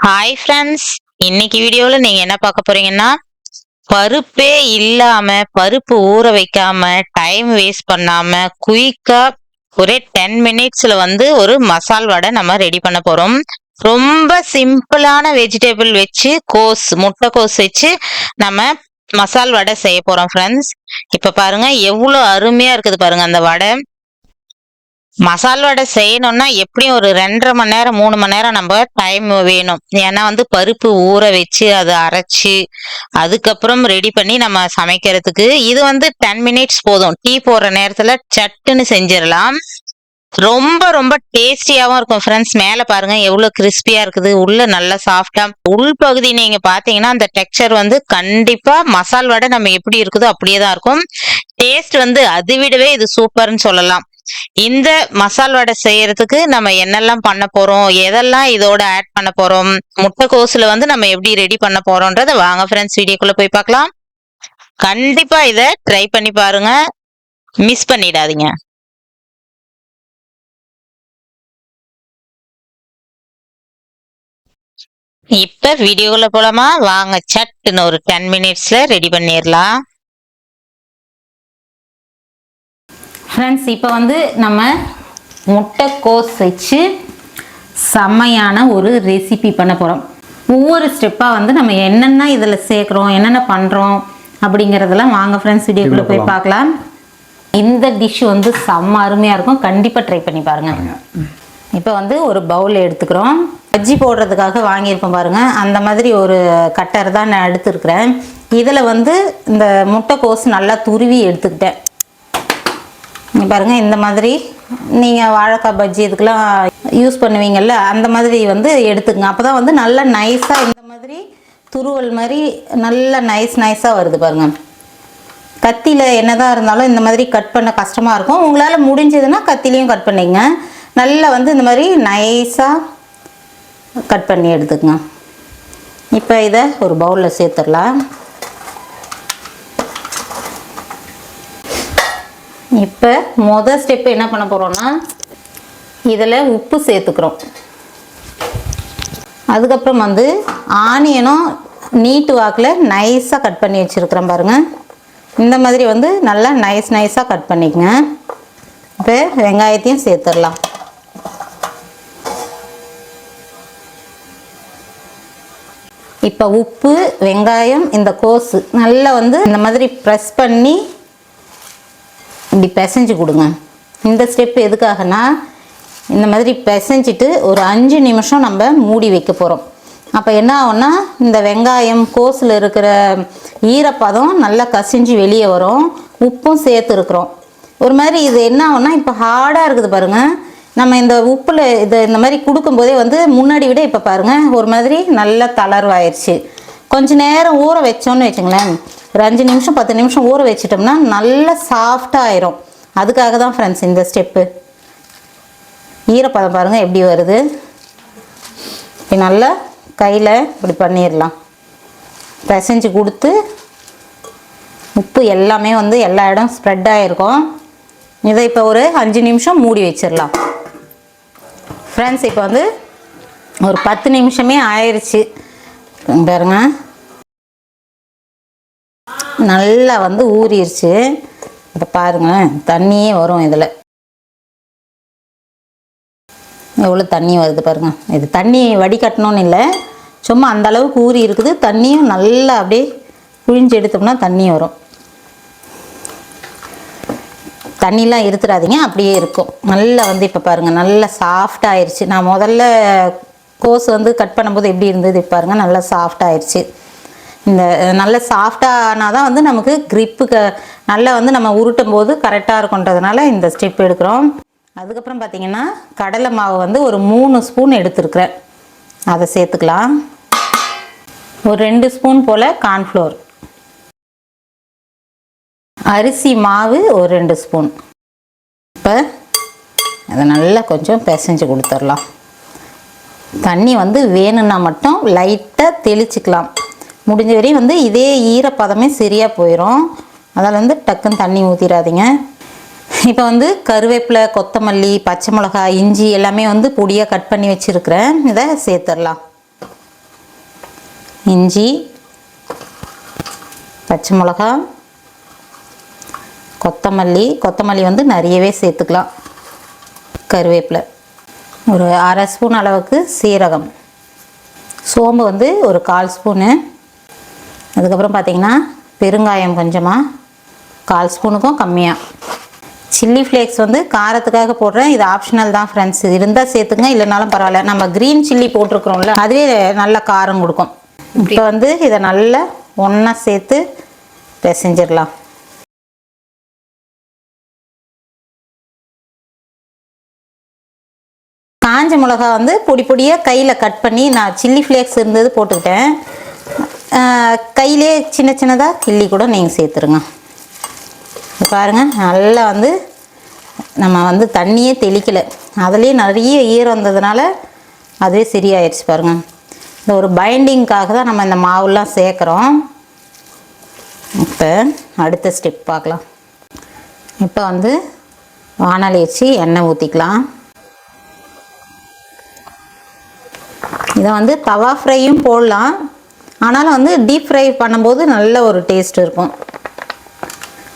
Hi friends இன்னைக்கு வீடியோவில் நீங்கள் என்ன பார்க்க போறீங்கன்னா பருப்பே இல்லாமல் பருப்பு ஊற வைக்காம டைம் வேஸ்ட் பண்ணாமல் குயிக்காக ஒரே டென் மினிட்ஸில் வந்து ஒரு மசால் வடை நம்ம ரெடி பண்ண போகிறோம் ரொம்ப சிம்பிளான வெஜிடபிள் வச்சு கோஸ் முட்டை கோஸ் வச்சு நம்ம மசால் வடை செய்ய போகிறோம் ஃப்ரெண்ட்ஸ் இப்போ பாருங்கள் எவ்வளோ அருமையாக இருக்குது பாருங்கள் அந்த வடை. மசால் வடை செய்யணும்னா எப்படியும் ஒரு ரெண்டரை மணி நேரம் மூணு மணி நேரம் நம்ம டைம் வேணும். ஏன்னா வந்து பருப்பு ஊற வச்சு அதை அரைச்சி அதுக்கப்புறம் ரெடி பண்ணி நம்ம சமைக்கிறதுக்கு இது வந்து டென் மினிட்ஸ் போதும். டீ போடுற நேரத்துல சட்டுன்னு செஞ்சிடலாம். ரொம்ப ரொம்ப டேஸ்டியாகவும் இருக்கும் ஃப்ரெண்ட்ஸ் மேலே பாருங்க எவ்வளோ கிறிஸ்பியாக இருக்குது. உள்ள நல்லா சாஃப்டாக உள் பகுதி நீங்க அந்த டெக்ஸ்சர் வந்து கண்டிப்பாக மசால் வடை நம்ம எப்படி இருக்குதோ அப்படியே தான் இருக்கும். டேஸ்ட் வந்து அதை விடவே இது சூப்பர்னு சொல்லலாம். இந்த மசால் வடை செய்யறதுக்கு நம்ம என்னெல்லாம் பண்ண போறோம்? எதெல்லாம் இதோட ஆட் பண்ண போறோம்? முட்டைக்கோசுல வந்து நம்ம எப்படி ரெடி பண்ண போறோம்ன்றத வாங்க ஃப்ரெண்ட்ஸ் வீடியோக்குள்ள போய் பார்க்கலாம். கண்டிப்பா இத ட்ரை பண்ணி பாருங்க. மிஸ் பண்ணிடாதீங்க. இப்ப வீடியோக்குள்ள போலாமா? வாங்க சட்டுன்னு ஒரு டென் மினிட்ஸ்ல ரெடி பண்ணிடலாம். ஃப்ரெண்ட்ஸ் இப்போ வந்து நம்ம முட்டைக்கோஸ் வச்சு செம்மையான ஒரு ரெசிபி பண்ண போகிறோம் ஒவ்வொரு ஸ்டெப்பாக வந்து நம்ம என்னென்ன இதில் சேர்க்குறோம் என்னென்ன பண்ணுறோம் அப்படிங்கிறதெல்லாம் வாங்க ஃப்ரெண்ட்ஸ் வீடியோக்குள்ளே போய் பார்க்கலாம். இந்த டிஷ் வந்து செம்ம அருமையாக இருக்கும். கண்டிப்பாக ட்ரை பண்ணி பாருங்கள் இப்போ வந்து ஒரு பவுல் எடுத்துக்கிறோம். பஜ்ஜி போடுறதுக்காக வாங்கியிருப்போம் பாருங்கள் அந்த மாதிரி ஒரு கட்டர் தான் நான் எடுத்துருக்கிறேன். இதில் வந்து இந்த முட்டைக்கோஸ் நல்லா துருவி எடுத்துக்கிட்டேன். பாருங்கள் இந்த மாதிரி நீங்கள் வாழைக்காய் பஜ்ஜி இதுக்கெல்லாம் யூஸ் பண்ணுவீங்கள்ல அந்த மாதிரி வந்து எடுத்துக்கங்க. அப்போ தான் வந்து நல்லா நைஸாக இந்த மாதிரி துருவல் மாதிரி நல்லா நைஸ் நைஸாக வருது பாருங்கள் கத்தியில் என்னதான் இருந்தாலும் இந்த மாதிரி கட் பண்ண கஷ்டமாக இருக்கும். உங்களால் முடிஞ்சதுன்னா கத்திலையும் கட் பண்ணிங்க நல்லா வந்து இந்த மாதிரி நைஸாக கட் பண்ணி எடுத்துக்கங்க. இப்போ இதை ஒரு பவுலில் சேர்த்துடலாம். இப்போ மொதல் ஸ்டெப்பு என்ன பண்ண போகிறோம்னா இதில் உப்பு சேர்த்துக்கிறோம். அதுக்கப்புறம் வந்து ஆனியனும் நீட்டு வாக்கில் நைஸாக கட் பண்ணி வச்சுருக்கிறேன் பாருங்கள் இந்த மாதிரி வந்து நல்லா நைஸ் நைஸாக கட் பண்ணிக்கங்க. இப்போ வெங்காயத்தையும் சேர்த்துடலாம். இப்போ உப்பு வெங்காயம் இந்த கோஸு நல்லா வந்து இந்த மாதிரி ப்ரெஸ் பண்ணி இப்படி பிசைஞ்சு கொடுங்க. இந்த ஸ்டெப் எதுக்காகனா இந்த மாதிரி பிசைஞ்சிட்டு ஒரு அஞ்சு நிமிஷம் நம்ம மூடி வைக்க போகிறோம் அப்போ என்ன ஆகும்னா இந்த வெங்காயம் கோஸில் இருக்கிற ஈரப்பதம் நல்லா கசிஞ்சு வெளியே வரும். உப்பும் சேர்த்துருக்குறோம் ஒரு மாதிரி இது என்ன ஆகும்னா இப்போ ஹார்டாக இருக்குது பாருங்கள் நம்ம இந்த உப்பில் இது இந்த மாதிரி கொடுக்கும்போதே வந்து முன்னாடி விட இப்போ பாருங்கள் ஒரு மாதிரி நல்லா தளர்வாயிடுச்சு கொஞ்ச நேரம் ஊற வச்சோன்னு வச்சுங்களேன். ஒரு அஞ்சு நிமிஷம் பத்து நிமிஷம் ஊற வச்சிட்டோம்னா நல்லா சாஃப்டாக ஆயிரும். அதுக்காக தான் ஃப்ரெண்ட்ஸ் இந்த ஸ்டெப்பு ஈரப்பதம் பாருங்கள் எப்படி வருது? இப்படி நல்லா கையில் இப்படி பண்ணிடலாம். பிசைஞ்சு கொடுத்து உப்பு எல்லாமே வந்து எல்லா இடம் ஸ்ப்ரெட் ஆகிருக்கும் இதை இப்போ ஒரு அஞ்சு நிமிஷம் மூடி வச்சிடலாம். ஃப்ரெண்ட்ஸ் இப்போ வந்து ஒரு பத்து நிமிஷமே ஆயிடுச்சு பாருங்க. நல்லா வந்து ஊறிடுச்சு இப்போ பாருங்கள் தண்ணியே வரும் இதில். எவ்வளோ தண்ணி வருது பாருங்கள் இது தண்ணி வடிகட்டணும்னு இல்லை. சும்மா அந்த அளவுக்கு ஊறி இருக்குது. தண்ணியும் நல்லா அப்படியே புழிஞ்சு எடுத்தோம்னா தண்ணி வரும். தண்ணிலாம் இருத்துறாதீங்க அப்படியே இருக்கும். நல்லா வந்து இப்போ பாருங்கள் நல்லா சாஃப்ட் ஆயிடுச்சு நான் முதல்ல கோஸ் வந்து கட் பண்ணும்போது எப்படி இருந்தது பாருங்கள் நல்லா சாஃப்ட் ஆயிடுச்சு இந்த நல்ல சாஃப்டானால் தான் வந்து நமக்கு க்ரிப்பு க நல்லா வந்து நம்ம உருட்டும் போது கரெக்டாக இருக்குன்றதுனால இந்த ஸ்டெப் எடுக்கிறோம். அதுக்கப்புறம் பார்த்தீங்கன்னா கடலை மாவு வந்து ஒரு மூணு ஸ்பூன் எடுத்துருக்குறேன். அதை சேர்த்துக்கலாம். ஒரு ரெண்டு ஸ்பூன் போல் கார்ன்ஃப்ளோர் அரிசி மாவு ஒரு ரெண்டு ஸ்பூன் இப்போ அதை நல்லா கொஞ்சம் பிசைஞ்சு கொடுத்துடலாம். தண்ணி வந்து வேணும்னா மட்டும் லைட்டாக தெளிச்சுக்கலாம். முடிஞ்ச வரையும் வந்து இதே ஈரப்பதமே சரியாக போயிடும் அதில் வந்து டக்குன்னு தண்ணி ஊற்றிடாதீங்க இப்போ வந்து கருவேப்பிலை கொத்தமல்லி பச்சை மிளகாய் இஞ்சி எல்லாமே வந்து பொடியாக கட் பண்ணி வச்சுருக்கிறேன். இதை சேர்த்துடலாம். இஞ்சி பச்சை மிளகா கொத்தமல்லி. கொத்தமல்லி வந்து நிறையவே சேர்த்துக்கலாம். கருவேப்பிலை. ஒரு அரை ஸ்பூன் அளவுக்கு சீரகம். சோம்பு வந்து ஒரு கால் ஸ்பூனு. அதுக்கப்புறம் பார்த்திங்கன்னா பெருங்காயம் கொஞ்சமாக கால் ஸ்பூனுக்கும் கம்மியாக சில்லி ஃப்ளேக்ஸ் வந்து காரத்துக்காக போடுறேன். இது ஆப்ஷனல் தான் ஃப்ரெண்ட்ஸ் இருந்தால் சேர்த்துங்க இல்லைனாலும் பரவாயில்ல. நம்ம க்ரீன் சில்லி போட்டிருக்கிறோம்ல அதுவே நல்ல காரம் கொடுக்கும். இப்போ வந்து இதை நல்லா ஒன்றா சேர்த்து பிசைஞ்சிடலாம். காஞ்ச மிளகா வந்து பொடி பொடியாக கையில் கட் பண்ணி நான் சில்லி ஃப்ளேக்ஸ் இருந்தது போட்டுக்கிட்டேன். கையிலே சின்ன சின்னதாக கிள்ளி கூட நீங்கள் சேர்த்துருங்க. பாருங்கள் நல்லா வந்து நம்ம வந்து தண்ணியே தெளிக்கலை. அதுலேயே நிறைய ஈரம் வந்ததுனால அதுவே சரியாயிடுச்சு பாருங்கள் இந்த ஒரு பைண்டிங்க்காக தான் நம்ம இந்த மாவுலாம் சேர்க்குறோம். இப்போ அடுத்த ஸ்டெப் பார்க்கலாம். இப்போ வந்து வானலி வச்சு எண்ணெய் ஊற்றிக்கலாம் இதை வந்து தவா ஃப்ரையும் போடலாம். ஆனாலும் வந்து டீப் ஃப்ரை பண்ணும்போது நல்ல ஒரு டேஸ்ட் இருக்கும்.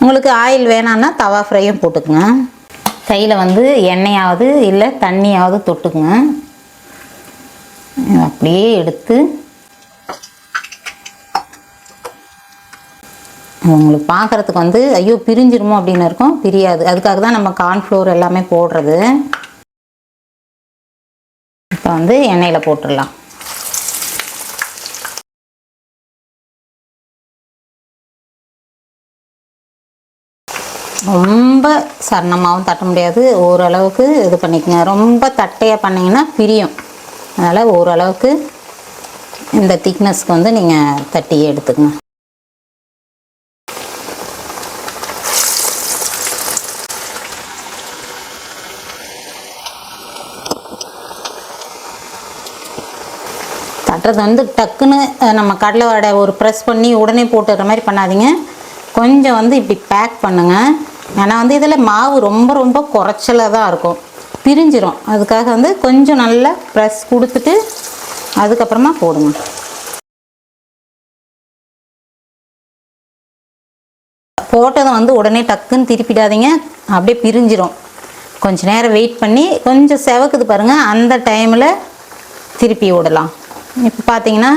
உங்களுக்கு ஆயில் வேணான்னா தவா ஃப்ரையும் போட்டுக்குங்க. கையில் வந்து எண்ணெயாவது இல்லை தண்ணியாவது தொட்டுக்குங்க. அப்படியே எடுத்து உங்களுக்கு பார்க்குறதுக்கு வந்து ஐயோ பிரிஞ்சிருமோ அப்படின்னு இருக்கும். பிரியாது. அதுக்காக தான் நம்ம கார்ன்ஃப்ளோர் எல்லாமே போடுறது. இப்போ வந்து எண்ணெயில் போட்டுடலாம். ரொம்ப சரணமாகவும் தட்ட முடியாது. ஓரளவுக்கு இது பண்ணிக்கங்க. ரொம்ப தட்டையாக பண்ணிங்கன்னா பிரியும். அதனால் ஓரளவுக்கு இந்த திக்னஸ்க்கு வந்து நீங்கள் தட்டி எடுத்துக்கங்க. பண்ணுறது வந்து டக்குன்னு நம்ம கடலை வடை ஒரு ப்ரெஸ் பண்ணி உடனே போட்டுற மாதிரி பண்ணாதீங்க. கொஞ்சம் வந்து இப்படி பேக் பண்ணுங்கள் ஏன்னா வந்து இதில் மாவு ரொம்ப ரொம்ப குறைச்சலாக தான் இருக்கும். பிரிஞ்சிரும். அதுக்காக வந்து கொஞ்சம் நல்லா ப்ரெஸ் கொடுத்துட்டு அதுக்கப்புறமா போடுங்க. போட்டதும் வந்து உடனே டக்குன்னு திருப்பிடாதீங்க. அப்படியே பிரிஞ்சிரும். கொஞ்சம் நேரம் வெயிட் பண்ணி கொஞ்சம் செவக்குது பாருங்கள் அந்த டைமில் திருப்பி விடலாம். இப்போ பார்த்தீங்கன்னா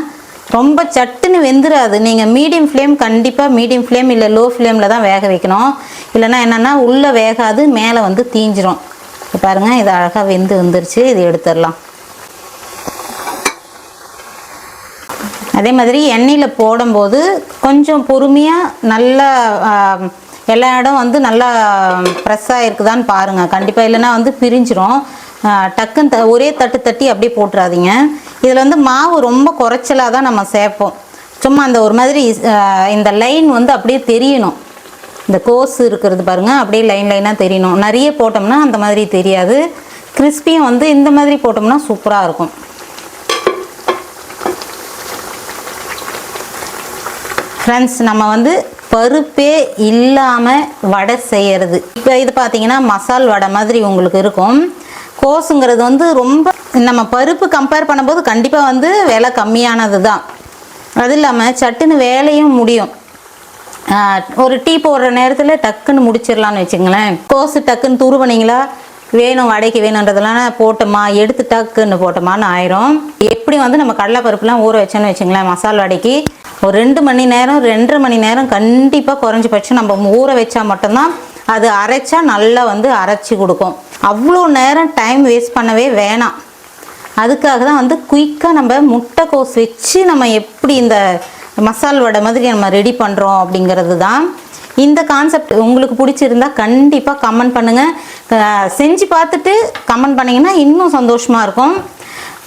ரொம்ப சட்டுன்னு வெந்துடாது நீங்கள் மீடியம் ஃப்ளேம் கண்டிப்பாக மீடியம் ஃப்ளேம் இல்லை லோ ஃப்ளேமில் தான் வேக வைக்கணும். இல்லைன்னா என்னென்னா உள்ளே வேகாது மேலே வந்து தீஞ்சிரும். இப்போ பாருங்கள் இது அழகாக வெந்து வந்துருச்சு. இது எடுத்துடலாம். அதே மாதிரி எண்ணெயில் போடும்போது கொஞ்சம் பொறுமையாக நல்லா எல்லா இடம் வந்து நல்லா ப்ரெஸ்ஸாக இருக்குதான்னு பாருங்கள் கண்டிப்பாக இல்லைன்னா வந்து பிரிஞ்சிரும். டக்குன்னு த ஒரே தட்டு தட்டி அப்படியே போட்டுறாதீங்க. இதில் வந்து மாவு ரொம்ப குறைச்சலாக தான் நம்ம சேர்ப்போம் சும்மா அந்த ஒரு மாதிரி இந்த லைன் வந்து அப்படியே தெரியணும். இந்த கோஸ் இருக்கிறது பாருங்கள் அப்படியே லைன் லைனாக தெரியணும். நிறைய போட்டோம்னா அந்த மாதிரி தெரியாது. கிறிஸ்பியும் வந்து இந்த மாதிரி போட்டோம்னா சூப்பராக இருக்கும். ஃப்ரெண்ட்ஸ் நம்ம வந்து பருப்பே இல்லாமல் வடை செய்கிறது இப்போ இது பார்த்தீங்கன்னா மசால் வடை மாதிரி உங்களுக்கு இருக்கும். கோஸுங்கிறது வந்து ரொம்ப நம்ம பருப்பு கம்பேர் பண்ணும்போது கண்டிப்பாக வந்து விலை கம்மியானது தான் அது இல்லாமல் சட்டுன்னு வேலையும் முடியும். ஒரு டீ போடுற நேரத்தில் டக்குன்னு முடிச்சிடலான்னு வச்சுங்களேன் கோஸு டக்குன்னு துருவனிங்களா? வேணும் வடைக்கு வேணுன்றதெல்லாம் போட்டோமா? எடுத்து டக்குன்னு போட்டோமான்னு ஆயிரும். எப்படி வந்து நம்ம கடலைப்பருப்புலாம் ஊற வச்சோன்னு வச்சுங்களேன் மசால் வடைக்கு. ஒரு ரெண்டு மணி நேரம் ரெண்டரை மணி நேரம் கண்டிப்பாக குறைஞ்சபட்சம் நம்ம ஊற வச்சா மட்டும்தான் அது அரைச்சா நல்லா வந்து அரைச்சி கொடுக்கும். அவ்வளோ நேரம் டைம் வேஸ்ட் பண்ணவே வேணாம். அதுக்காக தான் வந்து குயிக்காக நம்ம முட்டைக்கோஸ் வச்சு நம்ம எப்படி இந்த மசால் வடை மாதிரி நம்ம ரெடி பண்ணுறோம் அப்படிங்கிறது தான் இந்த கான்செப்ட் உங்களுக்கு பிடிச்சிருந்தா கண்டிப்பாக கமெண்ட் பண்ணுங்கள் செஞ்சு பார்த்துட்டு கமெண்ட் பண்ணிங்கன்னா இன்னும் சந்தோஷமாக இருக்கும்.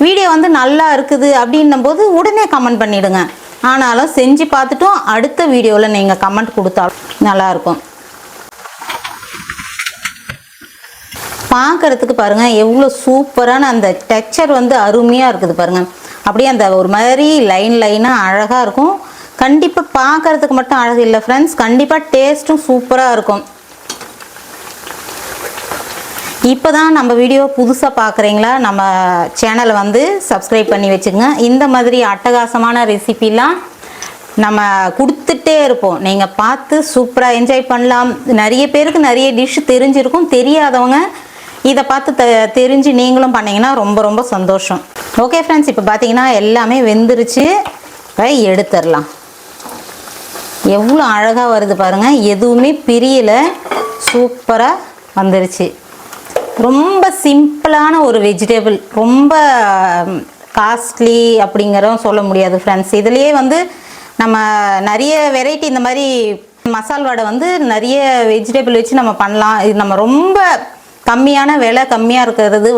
வீடியோ வந்து நல்லா இருக்குது அப்படின்னும் போது உடனே கமெண்ட் பண்ணிவிடுங்க ஆனாலும் செஞ்சு பார்த்துட்டும் அடுத்த வீடியோவில் நீங்கள் கமெண்ட் கொடுத்தாலும் நல்லாயிருக்கும் பார்க்கறதுக்கு பாருங்கள் எவ்வளோ சூப்பரான அந்த டெக்ஸ்சர் வந்து அருமையாக இருக்குது பாருங்கள் அப்படியே அந்த ஒரு மாதிரி லைன் லைனாக அழகாக இருக்கும். கண்டிப்பாக பார்க்கறதுக்கு மட்டும் அழகு இல்லை ஃப்ரெண்ட்ஸ் கண்டிப்பாக டேஸ்ட்டும் சூப்பராக இருக்கும். இப்போ தான் நம்ம வீடியோ புதுசாக பார்க்குறீங்களா? நம்ம சேனலை வந்து சப்ஸ்கிரைப் பண்ணி வச்சுக்கோங்க. இந்த மாதிரி அட்டகாசமான ரெசிபிலாம் நம்ம கொடுத்துட்டே இருப்போம். நீங்கள் பார்த்து சூப்பராக என்ஜாய் பண்ணலாம். நிறைய பேருக்கு நிறைய டிஷ் தெரிஞ்சிருக்கும். தெரியாதவங்க இதை பார்த்து தெ தெரிஞ்சு நீங்களும் பண்ணீங்கன்னா ரொம்ப ரொம்ப சந்தோஷம். ஓகே ஃப்ரெண்ட்ஸ் இப்போ பார்த்தீங்கன்னா எல்லாமே வெந்துருச்சு. எடுத்துடலாம். எவ்வளோ அழகாக வருது பாருங்கள் எதுவுமே பிரியலை. சூப்பராக வந்துருச்சு. ரொம்ப சிம்பிளான ஒரு வெஜிடபிள் ரொம்ப காஸ்ட்லி அப்படிங்கிறதும் சொல்ல முடியாது ஃப்ரெண்ட்ஸ் இதுலேயே வந்து நம்ம நிறைய வெரைட்டி இந்த மாதிரி மசால் வடை வந்து நிறைய வெஜிடபிள் வச்சு நம்ம பண்ணலாம். இது நம்ம ரொம்ப கம்மியான விலை கம்மியாக இருக்கிறது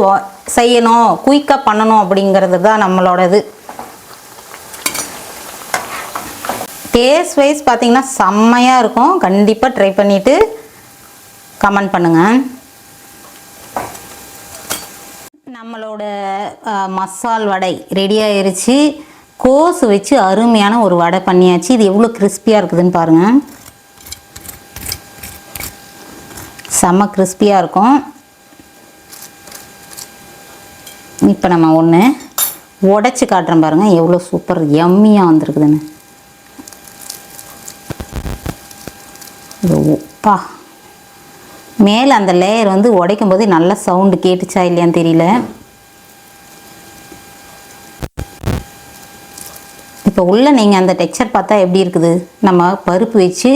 செய்யணும் குயிக்காக பண்ணணும் அப்படிங்கிறது தான் நம்மளோட இது டேஸ்ட் வைஸ் பார்த்தீங்கன்னா செம்மையாக இருக்கும். கண்டிப்பாக ட்ரை பண்ணிவிட்டு கமெண்ட் பண்ணுங்கள் நம்மளோட மசால் வடை ரெடி கோசு கோஸ் வச்சு அருமையான ஒரு வடை பண்ணியாச்சு. இது எவ்வளோ கிறிஸ்பியாக இருக்குதுன்னு பாருங்கள் செம்ம கிறிஸ்பியாக இருக்கும். இப்போ நம்ம ஒன்று உடச்சி காட்டுறேன் பாருங்கள் எவ்வளோ சூப்பர் எம்மியாக வந்திருக்குதுன்னு. உப்பா மேலே அந்த லேயர் வந்து உடைக்கும் போது நல்ல சவுண்டு கேட்டுச்சா இல்லையான்னு தெரியல. இப்போ உள்ளே நீங்கள் அந்த டெக்ஸ்சர் பார்த்தா எப்படி இருக்குது? நம்ம பருப்பு வச்சு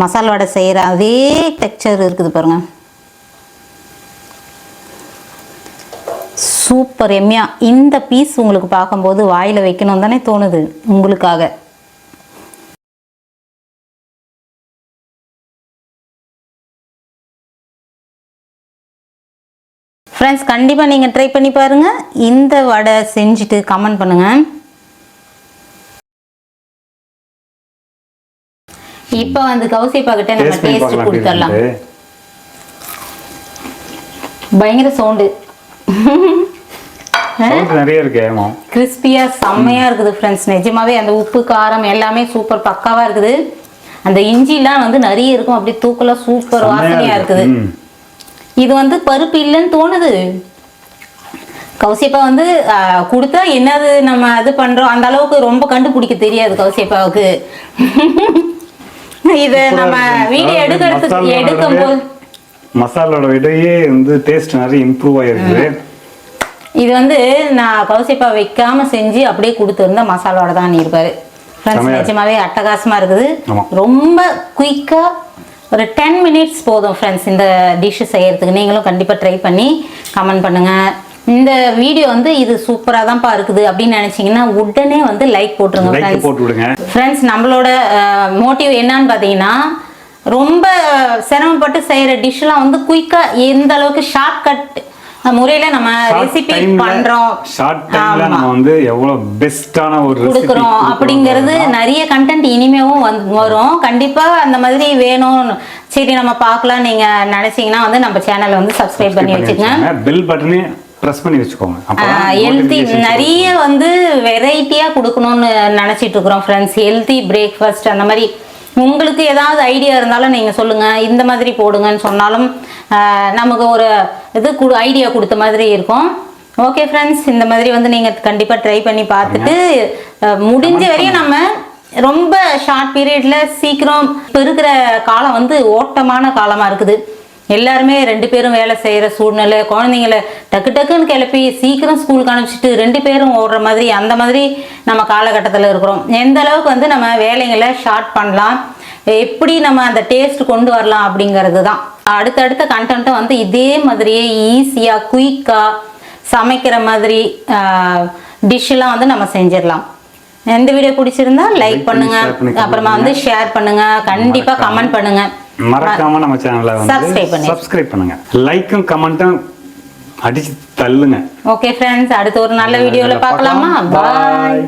மசாலா வடை செய்கிற அதே டெக்ஸ்சர் இருக்குது பாருங்கள் சூப்பர் எம்மியா இந்த பீஸ் உங்களுக்கு பார்க்கும்போது வாயில் வைக்கணும் தானே தோணுது உங்களுக்காக. ஃப்ரெண்ட்ஸ் கண்டிப்பாக நீங்கள் ட்ரை பண்ணி பாருங்கள் இந்த வடை செஞ்சுட்டு கமெண்ட் பண்ணுங்கள் இப்போ வந்து கௌசிப்பா கிட்ட நம்ம டேஸ்ட் கொடுத்துடலாம். பயங்கர சவுண்டு. நிறைய இருக்கு ஏமா கிறிஸ்பியாக செம்மையாக இருக்குது ஃப்ரெண்ட்ஸ் நிஜமாவே அந்த உப்பு காரம் எல்லாமே சூப்பர் பக்காவாக இருக்குது. அந்த இஞ்சிலாம் வந்து நிறைய இருக்கும். அப்படியே தூக்கலாக சூப்பர் வாசனையாக இருக்குது. இது வந்து பருப்பு இல்லைன்னு தோணுது. கௌசியப்பா வந்து கொடுத்தா என்னது நம்ம இது பண்றோம்? அந்த அளவுக்கு ரொம்ப கண்டுபிடிக்க தெரியாது கௌசியப்பாவுக்கு. இது நம்ம வீடியோ எடுக்கிறதுக்கு எடுக்கும் போது மசாலோட விடையே வந்து டேஸ்ட் நிறைய இம்ப்ரூவ் ஆயிருக்கு இது வந்து நான் கௌசியப்பா வைக்காம செஞ்சு அப்படியே கொடுத்துருந்தா மசாலாவோட தான் இருப்பாரு. ஃப்ரெண்ட்ஸ் நிஜமாவே அட்டகாசமா இருக்குது. ரொம்ப குயிக்கா ஒரு டென் மினிட்ஸ் போதும் ஃப்ரெண்ட்ஸ் இந்த டிஷ் செய்யறதுக்கு. நீங்களும் கண்டிப்பாக ட்ரை பண்ணி கமெண்ட் பண்ணுங்க. இந்த வீடியோ வந்து இது சூப்பராக தான்ப்பா இருக்குது அப்படின்னு நினைச்சீங்கன்னா உடனே வந்து லைக் போட்டுருங்க ஃப்ரெண்ட்ஸ் நம்மளோட மோட்டிவ் என்னன்னு பார்த்தீங்கன்னா ரொம்ப சிரமப்பட்டு செய்கிற டிஷ்லாம் வந்து குயிக்காக எந்த அளவுக்கு ஷார்ட்கட் முறையில் நம்ம ரெசிபி பண்ணுறோம் ஷார்ட் டைம்ல. நம்ம வந்து எவ்வளவு பெஸ்டான ஒரு கொடுக்குறோம். அப்படிங்கிறது நிறைய கண்டென்ட் இனிமேவும் வரும். கண்டிப்பாக அந்த மாதிரி வேணும் சரி நம்ம பார்க்கலாம். நீங்கள் நினச்சிங்கன்னா வந்து நம்ம சேனலை வந்து சப்ஸ்கிரைப் பண்ணி வச்சுக்கோங்க. பெல் பட்டனே பிரஸ் பண்ணி வச்சுக்கோங்க. ஹெல்த்தி நிறைய வந்து வெரைட்டியாக கொடுக்கணும்னு நினச்சிட்டு இருக்கிறோம் ஃப்ரெண்ட்ஸ் ஹெல்த்தி பிரேக்ஃபாஸ்ட் அந்த மாதிரி உங்களுக்கு ஏதாவது ஐடியா இருந்தாலும் நீங்கள் சொல்லுங்கள் இந்த மாதிரி போடுங்கன்னு சொன்னாலும் நமக்கு ஒரு இது கொடு ஐடியா கொடுத்த மாதிரி இருக்கும். ஓகே ஃப்ரெண்ட்ஸ் இந்த மாதிரி வந்து நீங்கள் கண்டிப்பாக ட்ரை பண்ணி பார்த்துட்டு முடிஞ்ச வரையும் நம்ம ரொம்ப ஷார்ட் பீரியட்ல சீக்கிரம் இப்போ இருக்கிற காலம் வந்து ஓட்டமான காலமாக இருக்குது. எல்லாருமே ரெண்டு பேரும் வேலை செய்கிற சூழ்நிலை குழந்தைங்கள டக்கு டக்குன்னு கிளப்பி சீக்கிரம் ஸ்கூலுக்கு அனுப்பிச்சிட்டு ரெண்டு பேரும் ஓடுற மாதிரி அந்த மாதிரி நம்ம காலகட்டத்தில் இருக்கிறோம். எந்த அளவுக்கு வந்து நம்ம வேலைங்களை ஷார்ட் பண்ணலாம் எப்படி நம்ம அந்த டேஸ்ட் கொண்டு வரலாம் அப்படிங்கிறது தான். அடுத்தடுத்த கண்டென்ட்டும் வந்து இதே மாதிரியே ஈஸியாக குயிக்காக சமைக்கிற மாதிரி டிஷ்ஷெல்லாம் வந்து நம்ம செஞ்சிடலாம். எந்த வீடியோ பிடிச்சிருந்தா லைக் Like பண்ணி, பண்ணுங்க. share பண்ணி அப்புறமா வந்து ஷேர் பண்ணுங்க. கண்டிப்பா மறக்காம. கமெண்ட் பண்ணுங்க. மறக்காம நம்ம சேனலை வந்து. சப்ஸ்கிரைப் பண்ணுங்க. லைக்கும் கமெண்ட்டும் அடிச்சு தள்ளுங்க. ஓகே ஃப்ரெண்ட்ஸ் அடுத்து ஒரு நல்ல வீடியோல பார்க்கலாமா? பாய்